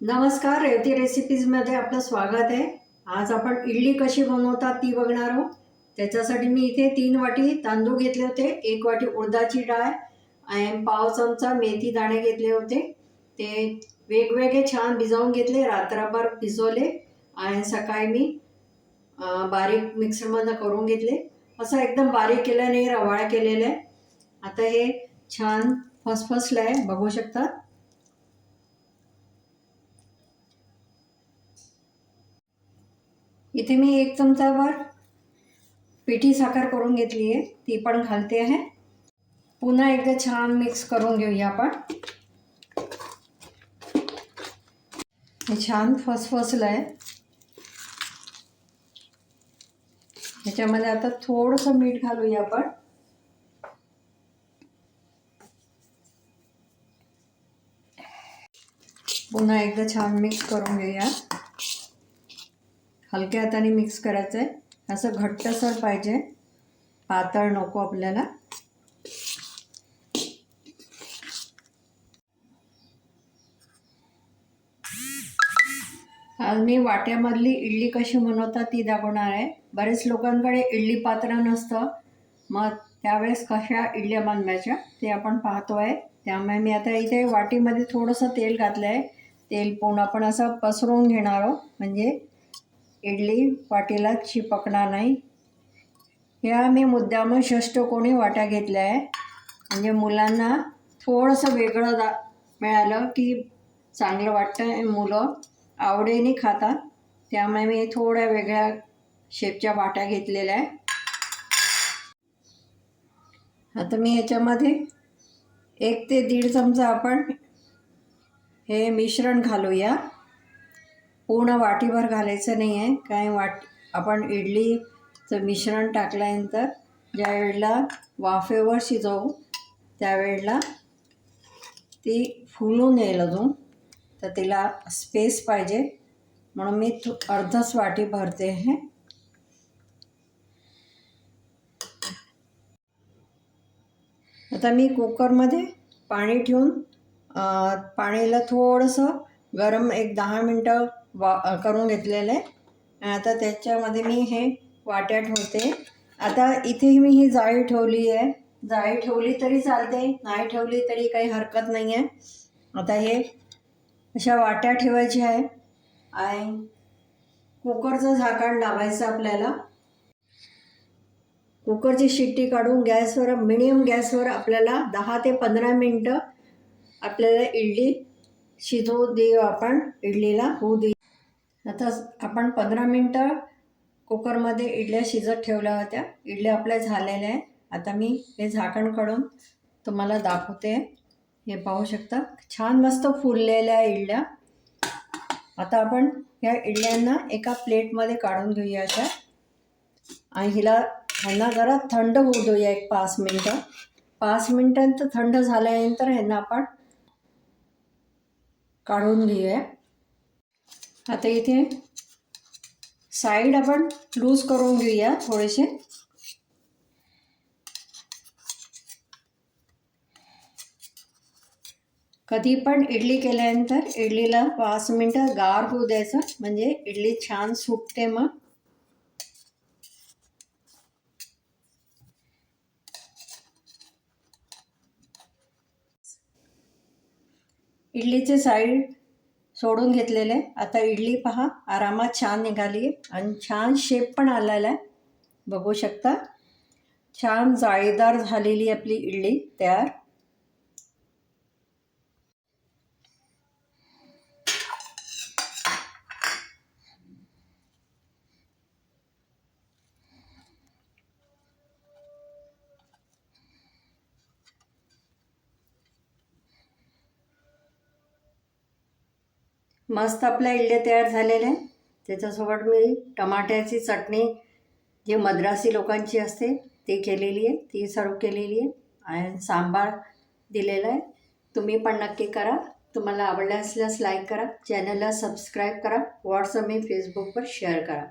नमस्कार रेवती रेसिपीजमध्ये आपलं स्वागत आहे. आज आपण इडली कशी बनवतात ती बघणार आहोत. त्याच्यासाठी मी इथे तीन वाटी तांदूळ घेतले होते एक वाटी उडदाची डाळ आणि पाव चमचा मेथी दाणे घेतले होते. ते वेगवेगळे छान भिजवून घेतले रात्रभर भिजवले आणि सकाळी मी बारीक मिक्सरमधनं करून घेतले. असं एकदम बारीक केलं नाही रवाळ केलेलं आहे. आता हे छान फसफसलं आहे बघू शकतात. इथे मी एक चमचाभर पिठी साखर करून घेतली आहे. ती पण घालते आहे. पुन्हा एकदा छान मिक्स करून घेऊया आपण. छान फसफसलं आहे ह्याच्यामध्ये आता थोडंसं मीठ घालूया आपण. पुन्हा एकदा छान मिक्स करून घेऊया. हलक्या हाताने मिक्स करायचं आहे असं घट्टसर पाहिजे. पातळ नको आपल्याला. आज मी वाट्यामधली इडली कशी बनवतात ती दाखवणार आहे. बरेच लोकांकडे इडली पात्र नसतं. मग त्यावेळेस कशा इडल्या बांधवायच्या ते आपण पाहतो आहे त्यामुळे मी आता इथे वाटीमध्ये थोडंसं तेल घातलं आहे तेल पूर्ण आपण असं पसरवून घेणार आहोत. म्हणजे इडली वाटीला चिपकणार नाही. ह्या मी मुद्दामून षष्टकोणी वाट्या घेतल्या आहे. म्हणजे मुलांना थोडंसं वेगळं दा मिळालं की चांगलं वाटतं मुलं आवडीने खातात. त्यामुळे मी थोड्या वेगळ्या शेपच्या वाट्या घेतलेल्या आहे. आता मी याच्यामध्ये एक ते दीड चमचा आपण हे मिश्रण घालूया. पूर्ण वाटीभर घालायचं नाही आहे काय वाट आपण इडलीचं मिश्रण टाकल्यानंतर ज्या वेळेला वाफेवर शिजवू त्यावेळेला ती फुलून येईल अजून. तर तिला स्पेस पाहिजे. म्हणून मी थो अर्धच वाटी भरते आहे आता मी कुकरमध्ये पाणी ठेवून पाणीला थोडंसं गरम एक दहा मिनटं वा करून घेतलेलं आहे. आता त्याच्यामध्ये मी हे वाट्या ठेवते. आता इथे मी ही जाळी ठेवली आहे. जाळी ठेवली तरी चालते नाही ठेवली तरी काही हरकत नाही आहे. आता हे अशा वाट्या ठेवायच्या आहे. आणि कुकरचं झाकण लावायचं आपल्याला. कुकरची शिट्टी काढून गॅसवर मिडियम गॅसवर आपल्याला दहा ते पंधरा मिनटं आपल्याला इडली शिजवू देऊ आपण इडलीला होऊ देऊ आता आपण पंधरा मिनटं कुकरमध्ये इडल्या शिजत ठेवल्या होत्या. इडल्या आपल्या झालेल्या आहे आता मी हे झाकण काढून तुम्हाला दाखवते. हे पाहू शकता. छान मस्त फुललेल्या इडल्या. आता आपण ह्या इडल्यांना एका प्लेटमध्ये काढून घेऊया अशा. आणि हिला ह्यांना जरा थंड होऊ देऊया एक पाच मिनटं. पाच मिनटांत थंड झाल्यानंतर ह्यांना आपण काढून घेऊया. आता इथे साईड आपण लूज करून घेऊया थोडेसे कधी इडली केल्यानंतर मिनटं गार द्यायचं म्हणजे इडली छान सुटते मग इडलीचे साईड सोडून घेतलेले. आता इडली पहा आरामात छान निघाली. आणि छान शेप पण आलेला आहे. बघू शकता. छान जाळीदार झालेली आपली इडली तयार. मस्त आपल्या इडल्या तयार झालेल्या आहे त्याच्यासोबत मी टमाट्याची चटणी जी मद्रासी लोकांची असते ती केलेली आहे. ती सर्व केलेली आहे. आणि सांबार दिलेला आहे. तुम्ही पण नक्की करा. तुम्हाला आवडल्या असल्यास लाईक करा चॅनलला सबस्क्राईब करा. व्हॉट्सअप मी फेसबुकवर शेअर करा.